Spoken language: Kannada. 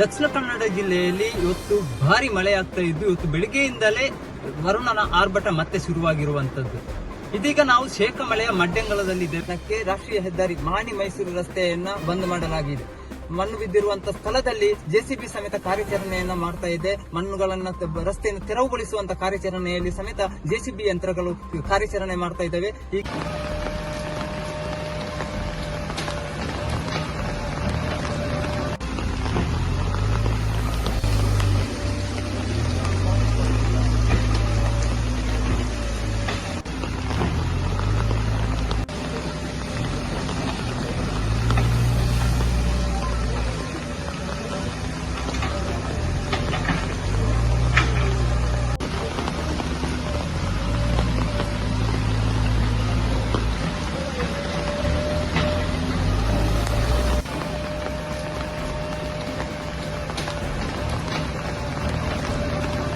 ದಕ್ಷಿಣ ಕನ್ನಡ ಜಿಲ್ಲೆಯಲ್ಲಿ ಇವತ್ತು ಭಾರಿ ಮಳೆ ಆಗ್ತಾ ಇದ್ದು, ಇವತ್ತು ಬೆಳಿಗ್ಗೆಯಿಂದಲೇ ವರುಣನ ಆರ್ಭಟ ಮತ್ತೆ ಶುರುವಾಗಿರುವಂತದ್ದು ಇದೀಗ ನಾವು ಶೇಖಮಳೆಯ ಮಡ್ಡೆಂಗಳದಲ್ಲಿದೆ ಇದ್ದಕ್ಕೆ ರಾಷ್ಟ್ರೀಯ ಹೆದ್ದಾರಿ ಮಾಣಿ ಮೈಸೂರು ರಸ್ತೆಯನ್ನ ಬಂದ್ ಮಾಡಲಾಗಿದೆ. ಮಣ್ಣು ಬಿದ್ದಿರುವಂತಹ ಸ್ಥಳದಲ್ಲಿ ಜೆಸಿಬಿ ಸಮೇತ ಕಾರ್ಯಾಚರಣೆಯನ್ನ ಮಾಡ್ತಾ ಇದೆ. ಮಣ್ಣುಗಳನ್ನ ರಸ್ತೆಯನ್ನು ತೆರವುಗೊಳಿಸುವಂತ ಕಾರ್ಯಾಚರಣೆಯಲ್ಲಿ ಸಮೇತ ಜೆಸಿಬಿ ಯಂತ್ರಗಳು ಕಾರ್ಯಾಚರಣೆ ಮಾಡ್ತಾ ಇದ್ದಾವೆ. ಈ